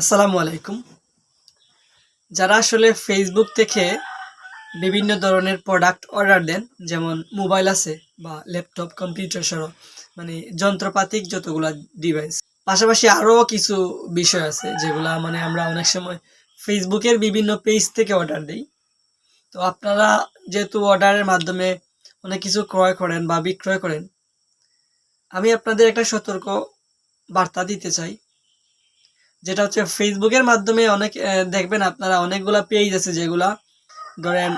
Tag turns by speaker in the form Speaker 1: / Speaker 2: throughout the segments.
Speaker 1: আসসালামু আলাইকুম। যারা আসলে ফেসবুক থেকে বিভিন্ন ধরনের প্রোডাক্ট অর্ডার দেন, যেমন মোবাইল আছে বা ল্যাপটপ কম্পিউটার সহ মানে যন্ত্রপাতিক যতগুলা ডিভাইস পাশাপাশি আরও কিছু বিষয় আছে যেগুলা মানে আমরা অনেক সময় ফেসবুকের বিভিন্ন পেজ থেকে অর্ডার দিই। তো আপনারা যেহেতু অর্ডারের মাধ্যমে অনেক কিছু ক্রয় করেন বা বিক্রয় করেন, আমি আপনাদের একটা সতর্ক বার্তা দিতে চাই। যেটা হচ্ছে ফেসবুকের মাধ্যমে অনেক দেখবেন আপনারা অনেকগুলা পেজ আছে যেগুলা, ধরেন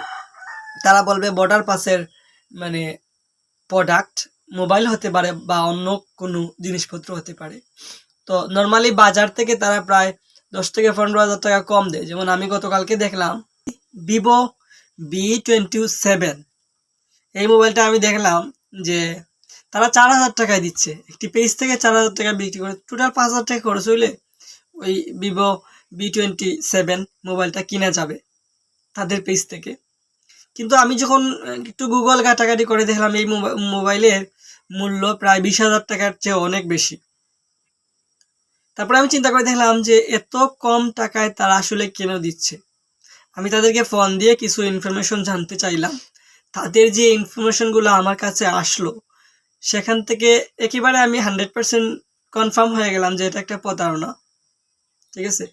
Speaker 1: তারা বলবে বর্ডার পাসের মানে প্রোডাক্ট মোবাইল হতে পারে বা অন্য কোনো জিনিসপত্র হতে পারে। তো নর্মালি বাজার থেকে তারা প্রায় দশ থেকে পনেরো হাজার টাকা কম দেয়। যেমন আমি গতকালকে দেখলাম ভিভো বি টোয়েন্টি সেভেন এই মোবাইলটা আমি দেখলাম যে তারা চার হাজার টাকায় দিচ্ছে। একটি পেজ থেকে চার হাজার টাকা বিক্রি করে। টোটাল পাঁচ হাজার টাকা খরচ হইলে ওই ভিভো বি টোয়েন্টি সেভেন মোবাইলটা কিনা যাবে তাদের পেজ থেকে। কিন্তু আমি যখন একটু গুগল ঘাটাঘাটি করে দেখলাম, এই মোবা- মোবাইলের মূল্য প্রায় বিশ হাজার টাকার চেয়ে অনেক বেশি। তারপরে আমি চিন্তা করে দেখলাম যে এত কম টাকায় তারা আসলে কেন দিচ্ছে? আমি তাদেরকে ফোন দিয়ে কিছু ইনফরমেশন জানতে চাইলাম। তাদের যে ইনফরমেশনগুলো আমার কাছে আসলো, সেখান থেকে একেবারে আমি হান্ড্রেড পার্সেন্ট কনফার্ম হয়ে গেলাম যে এটা একটা প্রতারণা। ঠিক আছে?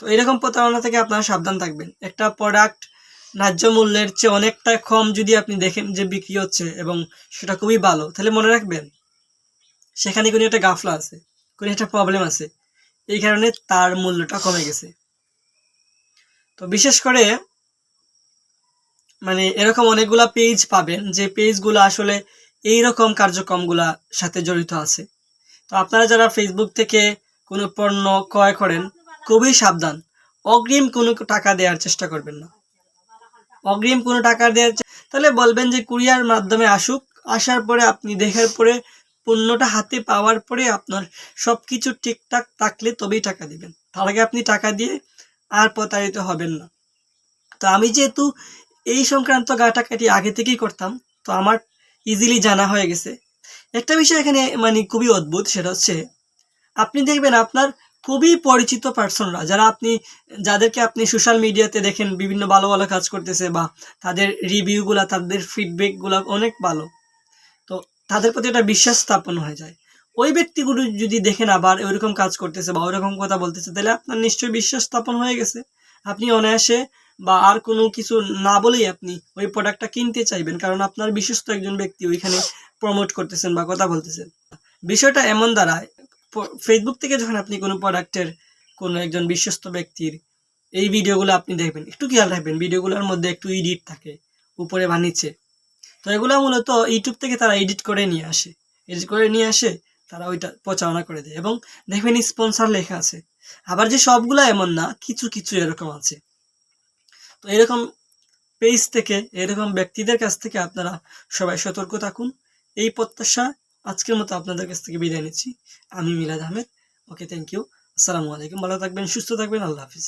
Speaker 1: তো এরকম প্রতারণা থেকে আপনারা সাবধান থাকবেন। একটা প্রোডাক্ট ন্যায্য মূল্যের চেয়ে অনেকটা কম যদি আপনি দেখেন যে বিক্রি হচ্ছে এবং সেটা খুবই ভালো, তাহলে মনে রাখবেন, সেখানে কোনো একটা গাফলা আছে, কোনো একটা প্রবলেম আছে। এই কারণে তার মূল্যটা কমে গেছে। তো বিশেষ করে মানে এরকম অনেকগুলা পেজ পাবেন, যে পেজগুলো আসলে এই রকম কার্যক্রমগুলা সাথে জড়িত আছে। তো আপনারা যারা ফেসবুক থেকে কোনো পণ্য ক্রয় করেন, খুবই সাবধান। অগ্রিম কোনো টাকা দেওয়ার চেষ্টা করবেন না। অগ্রিম কোনো টাকা দেওয়ার তাহলে বলবেন যে কুরিয়ার মাধ্যমে আসুক, আসার পরে আপনি দেখার পরে, পণ্যটা হাতে পাওয়ার পরে আপনার সব কিছু ঠিকঠাক থাকলে তবেই টাকা দিবেন। তার আগে আপনি টাকা দিয়ে আর প্রতারিত হবেন না। তো আমি যেহেতু এই সংক্রান্ত গাটাকাটি আগে থেকেই করতাম, তো আমার ইজিলি জানা হয়ে গেছে। একটা বিষয় এখানে মানে খুবই অদ্ভুত, সেটা হচ্ছে আপনি দেখবেন আপনার খুবই পরিচিত পার্সনরা যারা আপনি, যাদেরকে আপনি সোশ্যাল মিডিয়াতে দেখেন, বিভিন্ন ভালো ভালো কাজ করতেছে বা তাদের রিভিউগুলা তাদের ফিডব্যাকগুলো অনেক ভালো। তো তাদের প্রতি একটা বিশ্বাস স্থাপন হয়ে যায়। ওই ব্যক্তিগুলো যদি দেখেন আবার ওইরকম কাজ করতেছে বা ওইরকম কথা বলতেছে, তাহলে আপনার নিশ্চয়ই বিশ্বাস স্থাপন হয়ে গেছে। আপনি অনায়াসে বা আর কোনো কিছু না বলেই আপনি ওই প্রোডাক্টটা কিনতে চাইবেন, কারণ আপনার বিশ্বস্ত একজন ব্যক্তি ওইখানে প্রমোট করতেছেন বা কথা বলতেছেন। বিষয়টা এমন দাঁড়ায় ফেসবুক থেকে যখন আপনি কোনো প্রোডাক্টের কোনো একজন বিশ্বস্ত ব্যক্তির এই ভিডিওগুলো আপনি দেখবেন, একটু খেয়াল রাখবেন ভিডিওগুলোর মধ্যে একটু এডিট থাকে, উপরে বা নিচে। তো এগুলো মূলত ইউটিউব থেকে তারা এডিট করে নিয়ে আসে। এডিট করে নিয়ে আসে, তারা ওইটা প্রচারণা করে দেয় এবং দেখবেন স্পন্সর লেখা আছে। আবার যে সবগুলা এমন না, কিছু কিছু এরকম আছে। তো এরকম পেজ থেকে, এরকম ব্যক্তিদের কাছ থেকে আপনারা সবাই সতর্ক থাকুন। এই প্রত্যাশা আজকের মতো আপনাদের কাছ থেকে বিদায় নিচ্ছি। আমি মিলাদ আহমেদ। ওকে থ্যাংক ইউ আসসালামু আলাইকুম। ভালো থাকবেন, সুস্থ থাকবেন। আল্লাহ হাফিজ।